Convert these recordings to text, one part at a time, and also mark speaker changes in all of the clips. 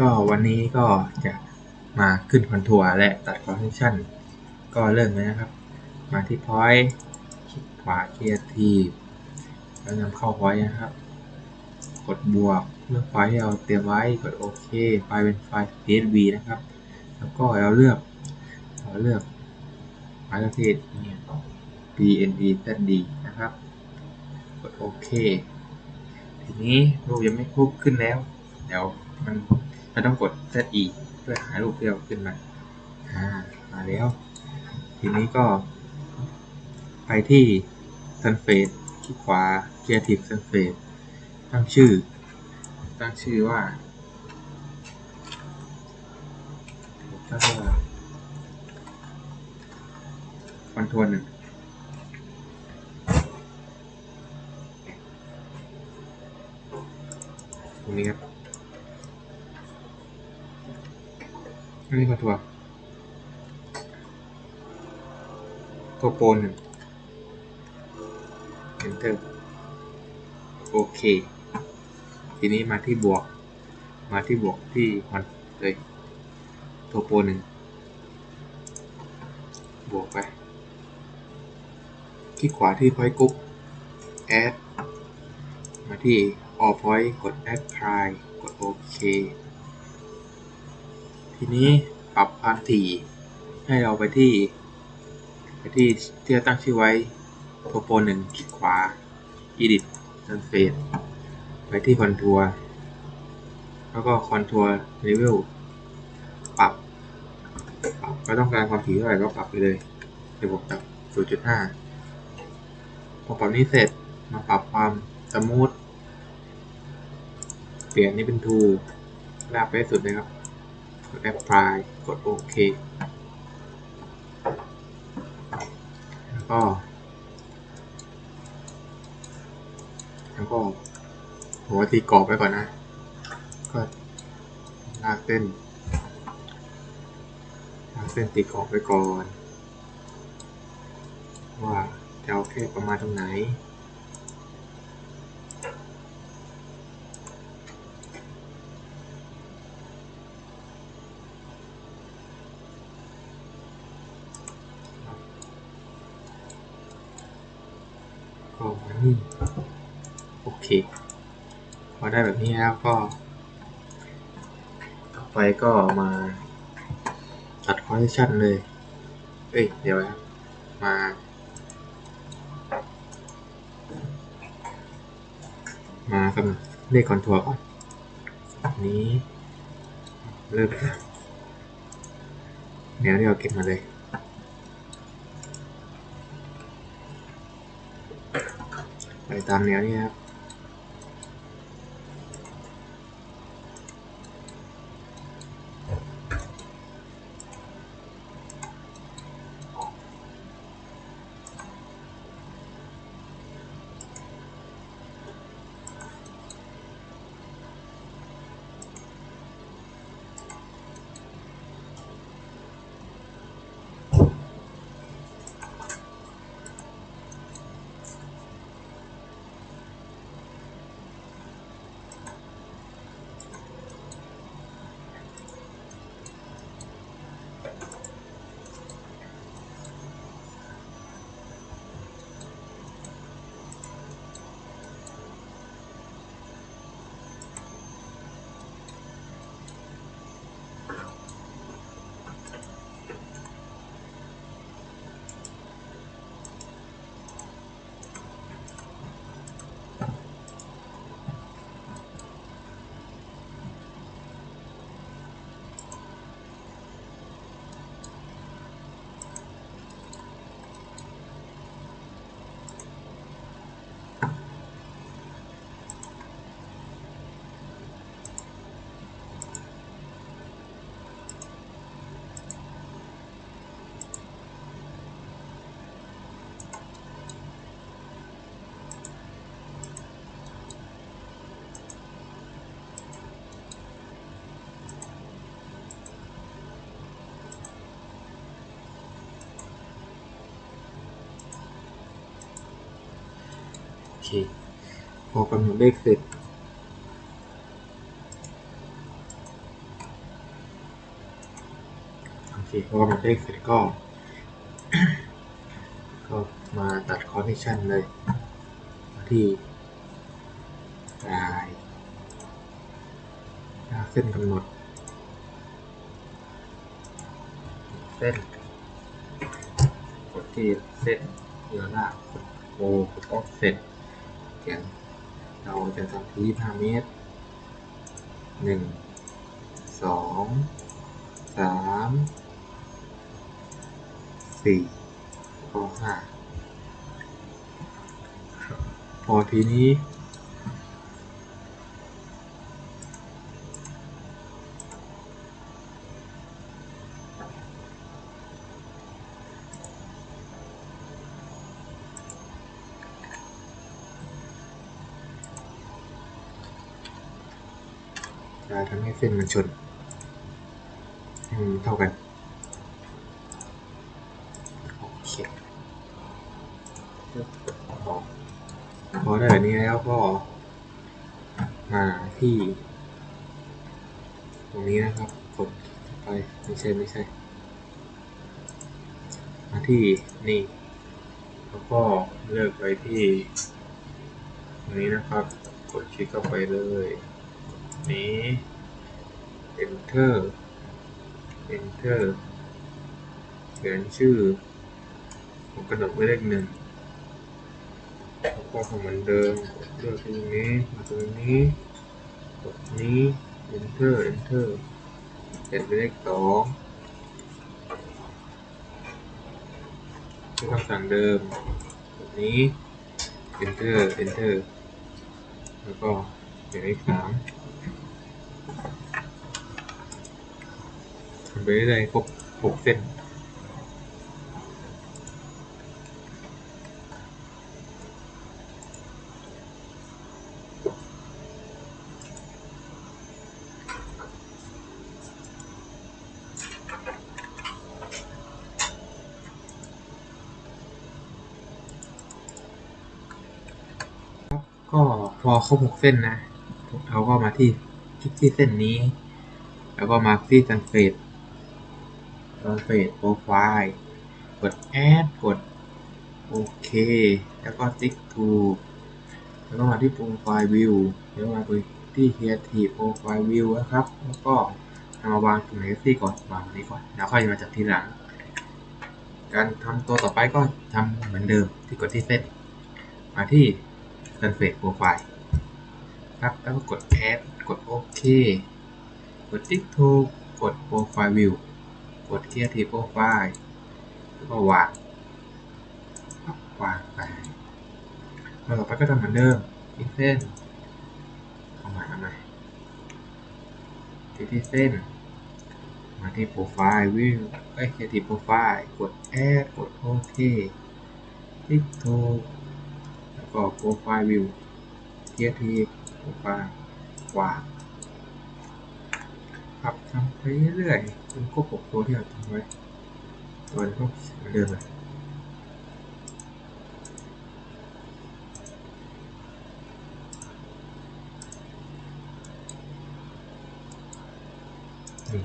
Speaker 1: ก็วันนี้ก็จะมาขึ้นคอนทัวร์และตัดคอนเทนชั่นก็เริ่มเลยนะครับ มาที่ point คลิกขวา creative แล้วนำเข้า point นะครับ กดบวกเลือกไฟล์ที่เราเตรียมไว้กดโอเคไฟล์เป็นไฟล์ CSV นะครับ แล้วก็เราเลือกเราเลือกไฟล์ประเภทเนี่ย png zd นะครับ กดโอเคทีนี้รูปยังไม่ครบขึ้นแล้ว เดี๋ยวมัน มันต้องกด ze เพื่อหารูปที่เราขึ้นมาอ่ามาแล้ว ทีนี้ก็ ไปที่ Sunface คลิกขวา Creative Sunface ตั้งชื่อ ตั้งชื่อว่าตั้งว่าคอนทวร์หนึ่งตรงนี้ครับ นี่คอนทัวร์ตัวโปรหนึ่ง enter โอเค ทีนี้มาที่บวก มาที่บวกที่มันเลยตัวโปรหนึ่ง บวกไปคลิกขวาที่ point group add มาที่ all point กด apply กดโอเค ทีนี้ปรับความถี่ให้เราไปที่ ไปที่ที่เราตั้งชื่อไว้ตัวโปรหนึ่งคลิกขวา edit surface ไปที่คอนทัวร์แล้วก็คอนทัวร์เลเวลปรับปรับก็ต้องการความถี่เท่าไหร่ก็ปรับไปเลยเดี๋ยวผมปรับ0.5พอปรับนี้เสร็จมาปรับความสมูทเปลี่ยนนี่เป็นทูลากไปสุดเลยครับ apply กดโอเคแล้วก็ แล้วก็หัวตีกรอบไปก่อนนะ ก็ลากเส้นลากเส้นตีกรอบไปก่อน ว่าจะเอาแค่ประมาณตรงไหน ก็มานี่โอเค พอได้แบบนี้แล้วก็ ต่อไปก็มาตัดคอนเทนชันเลย เอ้ย เดี๋ยวนะมามากำลังเลขคอนทัวร์ก่อนนี้เริ่มแล้วแนวที่เราเก็บมาเลย ไป ตามแนวนี้ครับ พอกำหนดเลขเสร็จ โอเค พอมันเลขเสร็จก็ ก็มาตัดคอนเนคชันเลยที่ลายเส้นกำหนด เส้น กดที่เส้นเรือลากดโอกดออฟเซ็ตเขียนเราจะทำที่5เมตรหนึ่งสองสามสี่ก็ห้าพอทีนี้ เส้นมันชนให้มันเท่ากันโอเคพอพอได้แบบนี้แล้วก็มาที่ ตรงนี้นะครับ กดไปไม่ใช่ไม่ใช่ มาที่นี่ แล้วก็เลือกไปที่ตรงนี้นะครับ กดคลิกเข้าไปเลยนี้ enter enter เขียนชื่อ ผมกระโดดไว้เลขหนึ่งแล้วก็ทำเหมือนเดิมเลือกตรงนี้ตรงนี้กดนี้ enter enter เขียนไปเลขสองคือคำสั่งเดิมกดนี้ enter enter แล้วก็เขียนเลขสาม ทำ ไปเรื่อยๆครบหกเส้นก็พอครบหกเส้นนะเราก็มาที่คลิกที่เส้นนี้ แล้วก็มาที่ซันเฟดซัน เฟดโปรไฟล์กด add กดโอเค แล้วก็ติ๊กถูแล้วก็มาที่โปรไฟล์วิวแล้วมาไปที่ creative profile view นะครับ แล้วก็นำมาวางตรงไหนที่ก่อนวางตรงนี้ก่อนแล้วค่อยมาจับทีหลัง การทำตัวต่อไปก็ทำเหมือนเดิมที่กดที่เส้นมาที่ Sunset Profile ครับ แล้วก็กด Add กดโอเค กดติ๊กถูกกด Profile View กด Creative Profile แล้วก็วางวางไปแล้วต่อไปก็ทำเหมือนเดิมที่เส้นเอาใหม่เอาใหม่ที่ที่เส้น มาที่ Profile View เอ้ย Creative Profile กด Add กดโอเคติ๊กถูกแล้วก็ Profile View Creative Profile วาง ปรับทำไปเรื่อยๆจนครบหกตัวที่เราทำไว้ ตัวนี้ก็เหมือนเดิมเลยนี่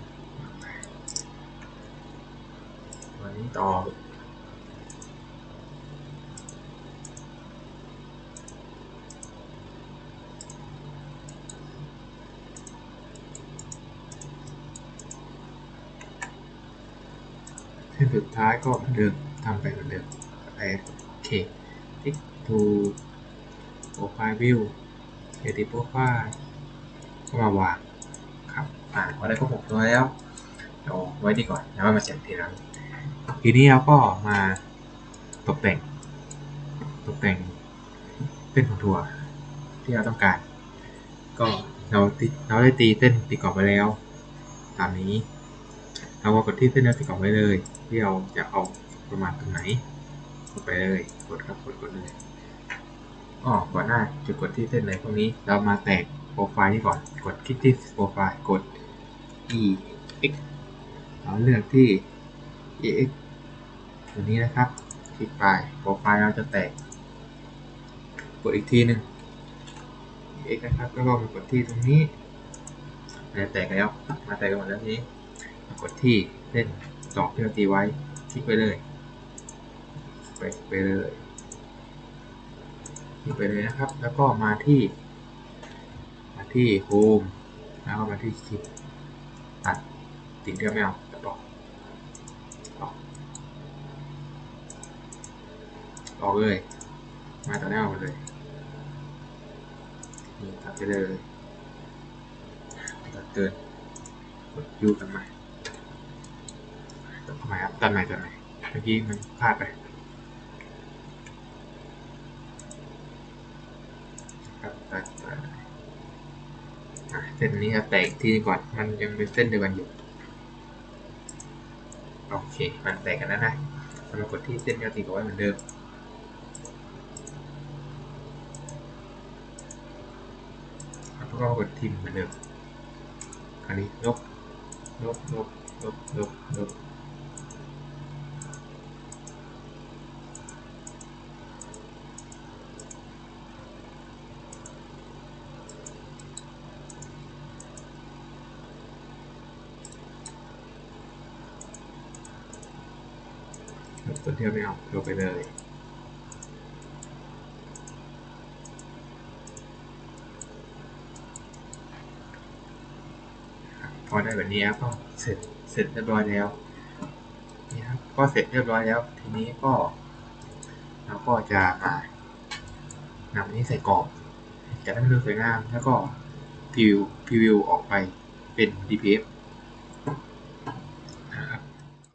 Speaker 1: วันนี้ต่อ เสุดท้ายก็เหมือนเดิมทำไปเหมือนเดิมไปโอเคติ๊กทูโปรไฟล์วิวเอดิโปรไฟล์ก็มาวางครับอ่าพอได้ครบหกตัวแล้วเดี๋ยวไว้ดีก่อนแล้วมาเสร็จทีหลังทีนี้เราก็มาตกแต่ง ตกแต่งเส้นของทัวร์ที่เราต้องการ ก็เราเราได้ตีเส้นตีกรอบไปแล้ว ตามนี้ เราก็กดที่เส้นเนื้อติดกรอบไว้เลย ที่เราจะเอาประมาณตรงไหนกดไปเลย กดครับกดกดเลยอ๋อก่อนหน้าจะกดที่เส้นไหนพวกนี้ เรามาแตกโปรไฟล์นี่ก่อน กดคลิกที่โปรไฟล์ กด e x เราเลือกที่ e x ตัวนี้นะครับ คลิกไป โปรไฟล์เราจะแตก กดอีกทีหนึ่ง e x นะครับ แล้วก็มากดที่ตรงนี้แตกแล้ว มาแตกกันหมดแล้วทีนี้ กดที่เส้นสองที่เราตีไว้ คลิกไปเลยไปไปเลยคลิกไปเลยนะครับ แล้วก็มาที่ มาที่โฮมแล้วก็มาที่คลิปตัดสิ่งที่เราไม่เอาตัดออกออกออกเลย มาตัดไม่เอาเลยนี่ตัดไปเลยตัดเกินกดยูกันใหม่ ดใหม่ครับตัดใหม่ตัดใหม่เมื่อกี้มันพลาดไปครับตัดตัดอะเส้นนี้ครับแตกอีกทีก่อนมันยังเป็นเส้นเดียวกันอยู่โอเค มันแตกกันแล้วนะเรามากดที่เส้นยอดตีกับไว้เหมือนเดิมแล้วก็กดทิมเหมือนเดิมคราวนี้ลบลบลบลบลบลบ เดียวไม่เอาลบไปเลยพอได้แบบนี้ก็เสร็จเสร็จเรียบร้อยแล้วนี่ครับก็เสร็จเรียบร้อยแล้ว ทีนี้ก็เราก็จะมานำนี้ใส่กรอบจะได้มันดูสวยงามแล้วก็พิวพรีวิวออกไปเป็น DPF